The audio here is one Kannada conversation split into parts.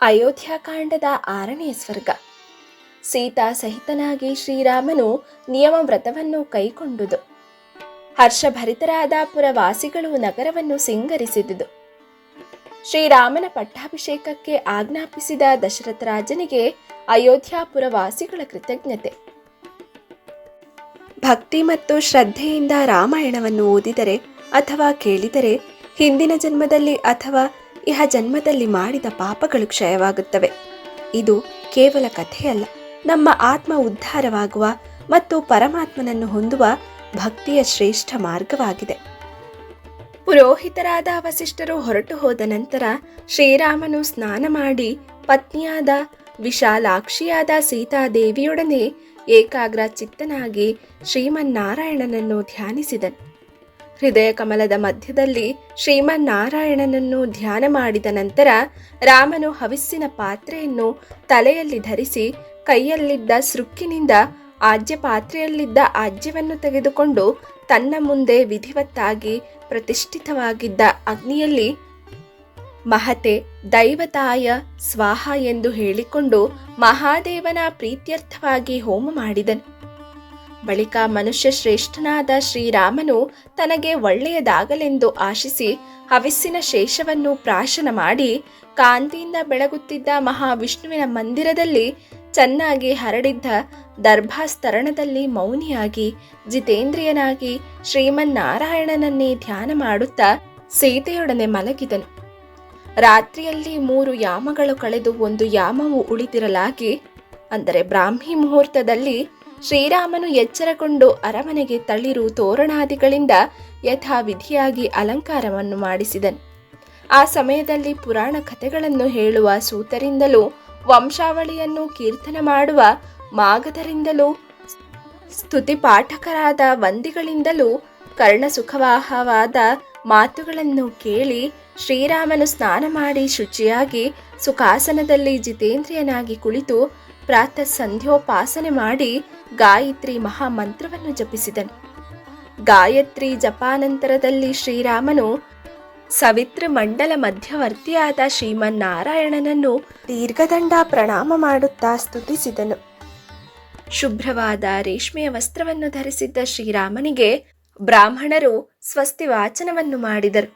ಅಯೋಧ್ಯಾಕಾಂಡದ ಆರನೇ ಸ್ವರ್ಗ. ಸೀತಾ ಸಹಿತನಾಗಿ ಶ್ರೀರಾಮನು ನಿಯಮ ವ್ರತವನ್ನು ಕೈಕೊಂಡುದು ಹರ್ಷಭರಿತರಾದ ಪುರವಾಸಿಗಳು ನಗರವನ್ನು ಸಿಂಗರಿಸಿದುದು. ಶ್ರೀರಾಮನ ಪಟ್ಟಾಭಿಷೇಕಕ್ಕೆ ಆಜ್ಞಾಪಿಸಿದ ದಶರಥ ರಾಜನಿಗೆ ಅಯೋಧ್ಯಾಪುರವಾಸಿಗಳ ಕೃತಜ್ಞತೆ. ಭಕ್ತಿ ಮತ್ತು ಶ್ರದ್ಧೆಯಿಂದ ರಾಮಾಯಣವನ್ನು ಓದಿದರೆ ಅಥವಾ ಕೇಳಿದರೆ ಹಿಂದಿನ ಜನ್ಮದಲ್ಲಿ ಅಥವಾ ಇಹ ಜನ್ಮದಲ್ಲಿ ಮಾಡಿದ ಪಾಪಗಳು ಕ್ಷಯವಾಗುತ್ತವೆ. ಇದು ಕೇವಲ ಕಥೆಯಲ್ಲ. ನಮ್ಮ ಆತ್ಮ ಉದ್ಧಾರವಾಗುವ ಮತ್ತು ಪರಮಾತ್ಮನನ್ನು ಹೊಂದುವ ಭಕ್ತಿಯ ಶ್ರೇಷ್ಠ ಮಾರ್ಗವಾಗಿದೆ. ಪುರೋಹಿತರಾದ ವಸಿಷ್ಠರು ಹೊರಟು ಹೋದ ನಂತರ ಶ್ರೀರಾಮನು ಸ್ನಾನ ಮಾಡಿ ಪತ್ನಿಯಾದ ವಿಶಾಲಾಕ್ಷಿಯಾದ ಸೀತಾದೇವಿಯೊಡನೆ ಏಕಾಗ್ರ ಚಿತ್ತನಾಗಿ ಶ್ರೀಮನ್ನಾರಾಯಣನನ್ನು ಧ್ಯಾನಿಸಿದನು. ಹೃದಯ ಕಮಲದ ಮಧ್ಯದಲ್ಲಿ ಶ್ರೀಮನ್ನಾರಾಯಣನನ್ನು ಧ್ಯಾನ ಮಾಡಿದ ನಂತರ ರಾಮನು ಹವಿಸ್ಸಿನ ಪಾತ್ರೆಯನ್ನು ತಲೆಯಲ್ಲಿ ಧರಿಸಿ ಕೈಯಲ್ಲಿದ್ದ ಸೃಕ್ಕಿನಿಂದ ಆಜ್ಯ ಪಾತ್ರೆಯಲ್ಲಿದ್ದ ಆಜ್ಯವನ್ನು ತೆಗೆದುಕೊಂಡು ತನ್ನ ಮುಂದೆ ವಿಧಿವತ್ತಾಗಿ ಪ್ರತಿಷ್ಠಿತವಾಗಿದ್ದ ಅಗ್ನಿಯಲ್ಲಿ, ಮಹತೆ, ದೈವತಾಯ, ಸ್ವಾಹ ಎಂದು ಹೇಳಿಕೊಂಡು ಮಹಾದೇವನ ಪ್ರೀತ್ಯರ್ಥವಾಗಿ ಹೋಮ ಮಾಡಿದನು. ಬಳಿಕ ಮನುಷ್ಯ ಶ್ರೇಷ್ಠನಾದ ಶ್ರೀರಾಮನು ತನಗೆ ಒಳ್ಳೆಯದಾಗಲೆಂದು ಆಶಿಸಿ ಹವಿಸ್ಸಿನ ಶೇಷವನ್ನು ಪ್ರಾಶನ ಮಾಡಿ ಕಾಂತಿಯಿಂದ ಬೆಳಗುತ್ತಿದ್ದ ಮಹಾವಿಷ್ಣುವಿನ ಮಂದಿರದಲ್ಲಿ ಚೆನ್ನಾಗಿ ಹರಡಿದ್ದ ದರ್ಭಾಸ್ತರಣದಲ್ಲಿ ಮೌನಿಯಾಗಿ, ಜಿತೇಂದ್ರಿಯನಾಗಿ ಶ್ರೀಮನ್ನಾರಾಯಣನನ್ನೇ ಧ್ಯಾನ ಮಾಡುತ್ತಾ ಸೀತೆಯೊಡನೆ ಮಲಗಿದನು. ರಾತ್ರಿಯಲ್ಲಿ ಮೂರು ಯಾಮಗಳು ಕಳೆದು ಒಂದು ಯಾಮವು ಉಳಿದಿರಲಾಗಿ, ಅಂದರೆ ಬ್ರಾಹ್ಮಿ ಮುಹೂರ್ತದಲ್ಲಿ ಶ್ರೀರಾಮನು ಎಚ್ಚರಗೊಂಡು ಅರಮನೆಗೆ ತಳಿರು ತೋರಣಾದಿಗಳಿಂದ ಯಥಾವಿಧಿಯಾಗಿ ಅಲಂಕಾರವನ್ನು ಮಾಡಿಸಿದನು. ಆ ಸಮಯದಲ್ಲಿ ಪುರಾಣ ಕಥೆಗಳನ್ನು ಹೇಳುವ ಸೂತರಿಂದಲೂ, ವಂಶಾವಳಿಯನ್ನು ಕೀರ್ತನ ಮಾಡುವ ಮಾಗಧರಿಂದಲೂ, ಸ್ತುತಿ ಪಾಠಕರಾದ ವಂದಿಗಳಿಂದಲೂ ಕರ್ಣಸುಖವಾಹವಾದ ಮಾತುಗಳನ್ನು ಕೇಳಿ ಶ್ರೀರಾಮನು ಸ್ನಾನ ಮಾಡಿ ಶುಚಿಯಾಗಿ ಸುಖಾಸನದಲ್ಲಿ ಜಿತೇಂದ್ರಿಯನಾಗಿ ಕುಳಿತು ಪ್ರಾತಃ ಸಂಧ್ಯೋಪಾಸನೆ ಮಾಡಿ ಗಾಯತ್ರಿ ಮಹಾಮಂತ್ರವನ್ನು ಜಪಿಸಿದನು. ಗಾಯತ್ರಿ ಜಪಾನಂತರದಲ್ಲಿ ಶ್ರೀರಾಮನು ಸವಿತ್ರ ಮಂಡಲ ಮಧ್ಯವರ್ತಿಯಾದ ಶ್ರೀಮನ್ನಾರಾಯಣನನ್ನು ದೀರ್ಘದಂಡ ಪ್ರಣಾಮ ಮಾಡುತ್ತಾ ಸ್ತುತಿಸಿದನು. ಶುಭ್ರವಾದ ರೇಷ್ಮೆಯ ವಸ್ತ್ರವನ್ನು ಧರಿಸಿದ್ದ ಶ್ರೀರಾಮನಿಗೆ ಬ್ರಾಹ್ಮಣರು ಸ್ವಸ್ತಿ ವಾಚನವನ್ನು ಮಾಡಿದರು.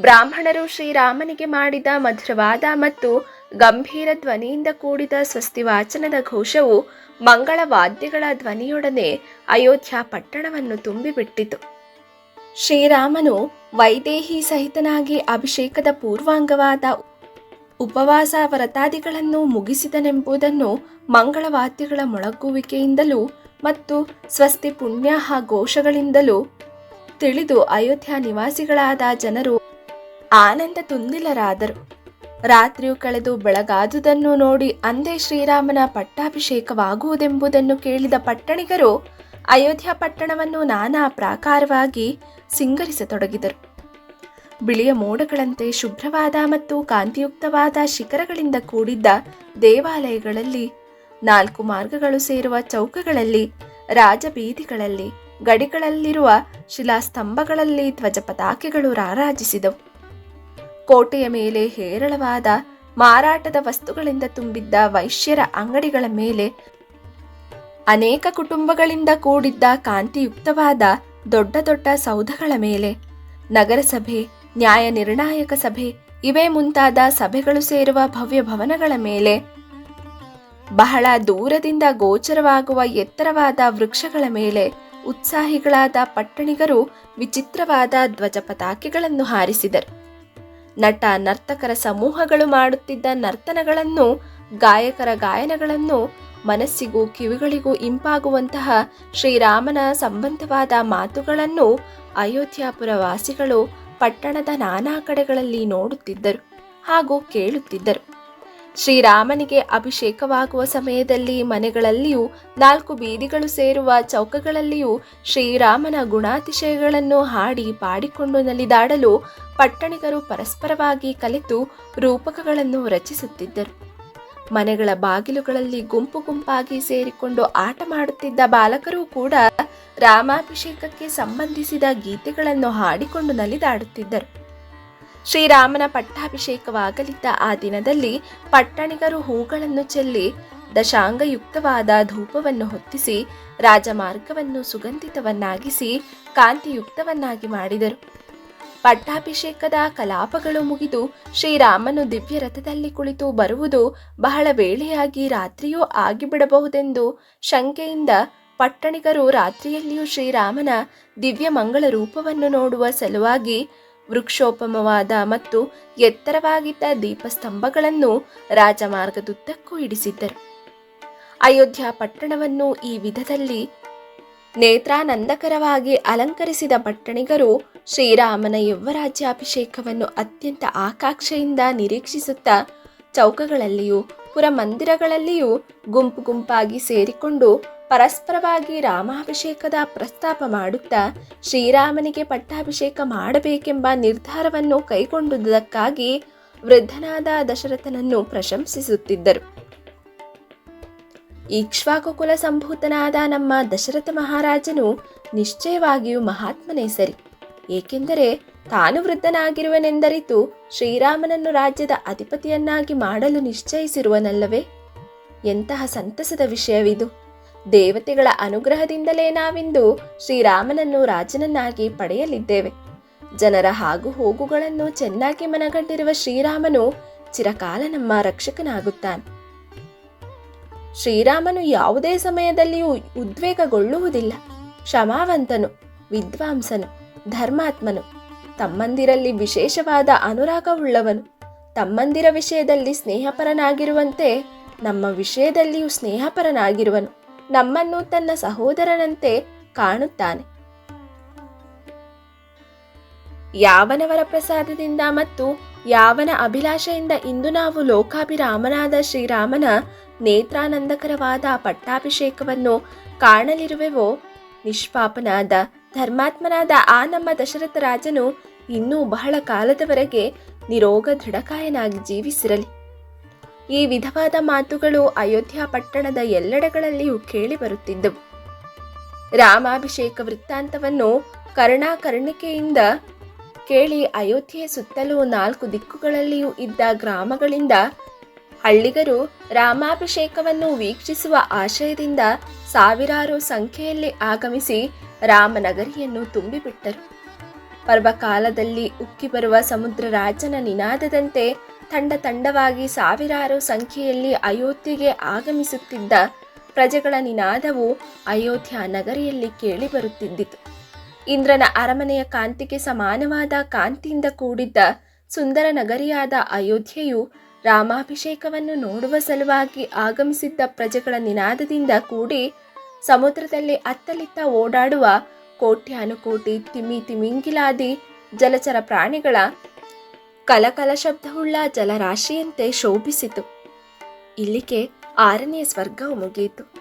ಬ್ರಾಹ್ಮಣರು ಶ್ರೀರಾಮನಿಗೆ ಮಾಡಿದ ಮಧುರವಾದ ಮತ್ತು ಗಂಭೀರ ಧ್ವನಿಯಿಂದ ಕೂಡಿದ ಸ್ವಸ್ತಿ ವಾಚನದ ಘೋಷವು ಮಂಗಳ ವಾದ್ಯಗಳ ಧ್ವನಿಯೊಡನೆ ಅಯೋಧ್ಯ ಪಟ್ಟಣವನ್ನು ತುಂಬಿಬಿಟ್ಟಿತು. ಶ್ರೀರಾಮನು ವೈದೇಹಿ ಸಹಿತನಾಗಿ ಅಭಿಷೇಕದ ಪೂರ್ವಾಂಗವಾದ ಉಪವಾಸ ವ್ರತಾದಿಗಳನ್ನು ಮುಗಿಸಿದನೆಂಬುದನ್ನು ಮಂಗಳವಾದ್ಯಗಳ ಮೊಳಗುವಿಕೆಯಿಂದಲೂ ಮತ್ತು ಸ್ವಸ್ತಿ ಪುಣ್ಯಾಹ ಘೋಷಗಳಿಂದಲೂ ತಿಳಿದು ಅಯೋಧ್ಯ ನಿವಾಸಿಗಳಾದ ಜನರು ಆನಂದ ತುಂದಿಲರಾದರು. ರಾತ್ರಿಯು ಕಳೆದು ಬೆಳಗಾದುದನ್ನು ನೋಡಿ ಅಂದೇ ಶ್ರೀರಾಮನ ಪಟ್ಟಾಭಿಷೇಕವಾಗುವುದೆಂಬುದನ್ನು ಕೇಳಿದ ಪಟ್ಟಣಿಗರು ಅಯೋಧ್ಯ ಪಟ್ಟಣವನ್ನು ನಾನಾ ಪ್ರಾಕಾರವಾಗಿ ಸಿಂಗರಿಸತೊಡಗಿದರು. ಬಿಳಿಯ ಮೋಡಗಳಂತೆ ಶುಭ್ರವಾದ ಮತ್ತು ಕಾಂತಿಯುಕ್ತವಾದ ಶಿಖರಗಳಿಂದ ಕೂಡಿದ್ದ ದೇವಾಲಯಗಳಲ್ಲಿ, ನಾಲ್ಕು ಮಾರ್ಗಗಳು ಸೇರುವ ಚೌಕಗಳಲ್ಲಿ, ರಾಜಬೀದಿಗಳಲ್ಲಿ, ಗಡಿಗಳಲ್ಲಿರುವ ಶಿಲಾಸ್ತಂಭಗಳಲ್ಲಿ ಧ್ವಜ ಪತಾಕೆಗಳು ರಾರಾಜಿಸಿದವು. ಕೋಟೆಯ ಮೇಲೆ ಹೇರಳವಾದ ಮಾರಾಟದ ವಸ್ತುಗಳಿಂದ ತುಂಬಿದ್ದ ವೈಶ್ಯರ ಅಂಗಡಿಗಳ ಮೇಲೆ ಅನೇಕ ಕುಟುಂಬಗಳಿಂದ ಕೂಡಿದ್ದ ಕಾಂತಿಯುಕ್ತವಾದ ದೊಡ್ಡ ದೊಡ್ಡ ಸೌಧಗಳ ಮೇಲೆ ನಗರಸಭೆ, ನ್ಯಾಯ ನಿರ್ಣಾಯಕ ಸಭೆ, ಇವೇ ಮುಂತಾದ ಸಭೆಗಳು ಸೇರುವ ಭವ್ಯ ಭವನಗಳ ಮೇಲೆ ಬಹಳ ದೂರದಿಂದ ಗೋಚರವಾಗುವ ಎತ್ತರವಾದ ವೃಕ್ಷಗಳ ಮೇಲೆ ಉತ್ಸಾಹಿಗಳಾದ ಪಟ್ಟಣಿಗರು ವಿಚಿತ್ರವಾದ ಧ್ವಜ ಪತಾಕೆಗಳನ್ನು ಹಾರಿಸಿದರು. ನಟ ನರ್ತಕರ ಸಮೂಹಗಳು ಮಾಡುತ್ತಿದ್ದ ನರ್ತನಗಳನ್ನು, ಗಾಯಕರ ಗಾಯನಗಳನ್ನು, ಮನಸ್ಸಿಗೂ ಕಿವಿಗಳಿಗೂ ಇಂಪಾಗುವಂತಹ ಶ್ರೀರಾಮನ ಸಂಬಂಧವಾದ ಮಾತುಗಳನ್ನು ಅಯೋಧ್ಯಾಪುರ ವಾಸಿಗಳು ಪಟ್ಟಣದ ನಾನಾ ಕಡೆಗಳಲ್ಲಿ ನೋಡುತ್ತಿದ್ದರು ಹಾಗೂ ಕೇಳುತ್ತಿದ್ದರು. ಶ್ರೀರಾಮನಿಗೆ ಅಭಿಷೇಕವಾಗುವ ಸಮಯದಲ್ಲಿ ಮನೆಗಳಲ್ಲಿಯೂ ನಾಲ್ಕು ಬೀದಿಗಳು ಸೇರುವ ಚೌಕಗಳಲ್ಲಿಯೂ ಶ್ರೀರಾಮನ ಗುಣಾತಿಶಯಗಳನ್ನು ಹಾಡಿ ಪಾಡಿಕೊಂಡು ನಲಿದಾಡಲು ಪಟ್ಟಣಿಗರು ಪರಸ್ಪರವಾಗಿ ಕಲಿತು ರೂಪಕಗಳನ್ನು ರಚಿಸುತ್ತಿದ್ದರು. ಮನೆಗಳ ಬಾಗಿಲುಗಳಲ್ಲಿ ಗುಂಪು ಗುಂಪಾಗಿ ಸೇರಿಕೊಂಡು ಆಟ ಮಾಡುತ್ತಿದ್ದ ಬಾಲಕರೂ ಕೂಡ ರಾಮಾಭಿಷೇಕಕ್ಕೆ ಸಂಬಂಧಿಸಿದ ಗೀತೆಗಳನ್ನು ಹಾಡಿಕೊಂಡು ನಲಿದಾಡುತ್ತಿದ್ದರು. ಶ್ರೀರಾಮನ ಪಟ್ಟಾಭಿಷೇಕವಾಗಲಿದ್ದ ಆ ದಿನದಲ್ಲಿ ಪಟ್ಟಣಿಗರು ಹೂಗಳನ್ನು ಚೆಲ್ಲಿ ದಶಾಂಗಯುಕ್ತವಾದ ಧೂಪವನ್ನು ಹೊತ್ತಿಸಿ ರಾಜಮಾರ್ಗವನ್ನು ಸುಗಂಧಿತವನ್ನಾಗಿಸಿ ಕಾಂತಿಯುಕ್ತವನ್ನಾಗಿ ಮಾಡಿದರು. ಪಟ್ಟಾಭಿಷೇಕದ ಕಲಾಪಗಳು ಮುಗಿದು ಶ್ರೀರಾಮನು ದಿವ್ಯ ರಥದಲ್ಲಿ ಕುಳಿತು ಬರುವುದು ಬಹಳ ವೇಳೆಯಾಗಿ ರಾತ್ರಿಯೂ ಆಗಿಬಿಡಬಹುದೆಂದು ಶಂಕೆಯಿಂದ ಪಟ್ಟಣಿಗರು ರಾತ್ರಿಯಲ್ಲಿಯೂ ಶ್ರೀರಾಮನ ದಿವ್ಯ ಮಂಗಳ ರೂಪವನ್ನು ನೋಡುವ ಸಲುವಾಗಿ ವೃಕ್ಷೋಪಮವಾದ ಮತ್ತು ಎತ್ತರವಾಗಿದ್ದ ದೀಪಸ್ತಂಭಗಳನ್ನು ರಾಜಮಾರ್ಗದುದ್ದಕ್ಕೂ ಇಡಿಸಿದ್ದರು. ಅಯೋಧ್ಯ ಪಟ್ಟಣವನ್ನು ಈ ವಿಧದಲ್ಲಿ ನೇತ್ರಾನಂದಕರವಾಗಿ ಅಲಂಕರಿಸಿದ ಪಟ್ಟಣಿಗರು ಶ್ರೀರಾಮನ ಯೌವರಾಜ್ಯಾಭಿಷೇಕವನ್ನು ಅತ್ಯಂತ ಆಕಾಂಕ್ಷೆಯಿಂದ ನಿರೀಕ್ಷಿಸುತ್ತಾ ಚೌಕಗಳಲ್ಲಿಯೂ ಪುರಮಂದಿರಗಳಲ್ಲಿಯೂ ಗುಂಪು ಗುಂಪಾಗಿ ಸೇರಿಕೊಂಡು ಪರಸ್ಪರವಾಗಿ ರಾಮಾಭಿಷೇಕದ ಪ್ರಸ್ತಾಪ ಮಾಡುತ್ತಾ ಶ್ರೀರಾಮನಿಗೆ ಪಟ್ಟಾಭಿಷೇಕ ಮಾಡಬೇಕೆಂಬ ನಿರ್ಧಾರವನ್ನು ಕೈಗೊಂಡುದಕ್ಕಾಗಿ ವೃದ್ಧನಾದ ದಶರಥನನ್ನು ಪ್ರಶಂಸಿಸುತ್ತಿದ್ದರು. ಈಕ್ಷ್ವಾಕುಕುಲ ಸಂಭೂತನಾದ ನಮ್ಮ ದಶರಥ ಮಹಾರಾಜನು ನಿಶ್ಚಯವಾಗಿಯೂ ಮಹಾತ್ಮನೇ ಸರಿ. ಏಕೆಂದರೆ ತಾನು ವೃದ್ಧನಾಗಿರುವನೆಂದರಿತು ಶ್ರೀರಾಮನನ್ನು ರಾಜ್ಯದ ಅಧಿಪತಿಯನ್ನಾಗಿ ಮಾಡಲು ನಿಶ್ಚಯಿಸಿರುವನಲ್ಲವೇ? ಎಂತಹ ಸಂತಸದ ವಿಷಯವಿದು. ದೇವತೆಗಳ ಅನುಗ್ರಹದಿಂದಲೇ ನಾವಿಂದು ಶ್ರೀರಾಮನನ್ನು ರಾಜನನ್ನಾಗಿ ಪಡೆಯಲಿದ್ದೇವೆ. ಜನರ ಹಾಗೂ ಹೋಗುಗಳನ್ನು ಚೆನ್ನಾಗಿ ಮನಗಂಡಿರುವ ಶ್ರೀರಾಮನು ಚಿರಕಾಲ ನಮ್ಮ ರಕ್ಷಕನಾಗುತ್ತಾನೆ. ಶ್ರೀರಾಮನು ಯಾವುದೇ ಸಮಯದಲ್ಲಿಯೂ ಉದ್ವೇಗಗೊಳ್ಳುವುದಿಲ್ಲ. ಕ್ಷಮಾವಂತನು, ವಿದ್ವಾಂಸನು, ಧರ್ಮಾತ್ಮನು, ತಮ್ಮಂದಿರಲ್ಲಿ ವಿಶೇಷವಾದ ಅನುರಾಗವುಳ್ಳವನು. ತಮ್ಮಂದಿರ ವಿಷಯದಲ್ಲಿ ಸ್ನೇಹಪರನಾಗಿರುವಂತೆ ನಮ್ಮ ವಿಷಯದಲ್ಲಿಯೂ ಸ್ನೇಹಪರನಾಗಿರುವನು. ನಮ್ಮನ್ನು ತನ್ನ ಸಹೋದರನಂತೆ ಕಾಣುತ್ತಾನೆ. ಯಾವನವರ ಪ್ರಸಾದದಿಂದ ಮತ್ತು ಯಾವನ ಅಭಿಲಾಷೆಯಿಂದ ಇಂದು ನಾವು ಲೋಕಾಭಿರಾಮನಾದ ಶ್ರೀರಾಮನ ನೇತ್ರಾನಂದಕರವಾದ ಪಟ್ಟಾಭಿಷೇಕವನ್ನು ಕಾಣಲಿರುವೆವೋ? ನಿಷ್ಪಾಪನಾದ, ಧರ್ಮಾತ್ಮನಾದ ಆ ನಮ್ಮ ದಶರಥ ರಾಜನು ಇನ್ನೂ ಬಹಳ ಕಾಲದವರೆಗೆ ನಿರೋಗ ದೃಢಕಾಯನಾಗಿ ಜೀವಿಸಿರಲಿ. ಈ ವಿಧವಾದ ಮಾತುಗಳು ಅಯೋಧ್ಯ ಪಟ್ಟಣದ ಎಲ್ಲೆಡೆಗಳಲ್ಲಿಯೂ ಕೇಳಿ ಬರುತ್ತಿದ್ದವು ರಾಮಾಭಿಷೇಕ ವೃತ್ತಾಂತವನ್ನು ಕರ್ಣಾಕರ್ಣಿಕೆಯಿಂದ ಕೇಳಿ ಅಯೋಧ್ಯೆಯ ಸುತ್ತಲೂ ನಾಲ್ಕು ದಿಕ್ಕುಗಳಲ್ಲಿಯೂ ಇದ್ದ ಗ್ರಾಮಗಳಿಂದ ಹಳ್ಳಿಗರು ರಾಮಾಭಿಷೇಕವನ್ನು ವೀಕ್ಷಿಸುವ ಆಶಯದಿಂದ ಸಾವಿರಾರು ಸಂಖ್ಯೆಯಲ್ಲಿ ಆಗಮಿಸಿ ರಾಮನಗರಿಯನ್ನು ತುಂಬಿಬಿಟ್ಟರು. ಪರ್ವಕಾಲದಲ್ಲಿ ಉಕ್ಕಿ ಬರುವ ಸಮುದ್ರ ರಾಜನ ನಿನಾದದಂತೆ ತಂಡ ತಂಡವಾಗಿ ಸಾವಿರಾರು ಸಂಖ್ಯೆಯಲ್ಲಿ ಅಯೋಧ್ಯೆಗೆ ಆಗಮಿಸುತ್ತಿದ್ದ ಪ್ರಜೆಗಳ ನಿನಾದವು ಅಯೋಧ್ಯ ನಗರಿಯಲ್ಲಿ ಕೇಳಿಬರುತ್ತಿದ್ದಿತು ಇಂದ್ರನ ಅರಮನೆಯ ಕಾಂತಿಗೆ ಸಮಾನವಾದ ಕಾಂತಿಯಿಂದ ಕೂಡಿದ್ದ ಸುಂದರ ನಗರಿಯಾದ ಅಯೋಧ್ಯೆಯು ರಾಮಾಭಿಷೇಕವನ್ನು ನೋಡುವ ಸಲುವಾಗಿ ಆಗಮಿಸಿದ್ದ ಪ್ರಜೆಗಳ ನಿನಾದದಿಂದ ಕೂಡಿ ಸಮುದ್ರದಲ್ಲಿ ಅತ್ತಲಿತ್ತ ಓಡಾಡುವ ಕೋಟ್ಯಾನುಕೋಟಿ ತಿಮಿ ತಿಮಿಂಗಿಲಾದಿ ಜಲಚರ ಪ್ರಾಣಿಗಳ ಕಲಕಲ ಶಬ್ದವುಳ್ಳ ಜಲರಾಶಿಯಂತೆ ಶೋಭಿಸಿತು. ಇಲ್ಲಿಗೆ ಆರನೇ ಸ್ವರ್ಗವು ಮುಗಿಯಿತು.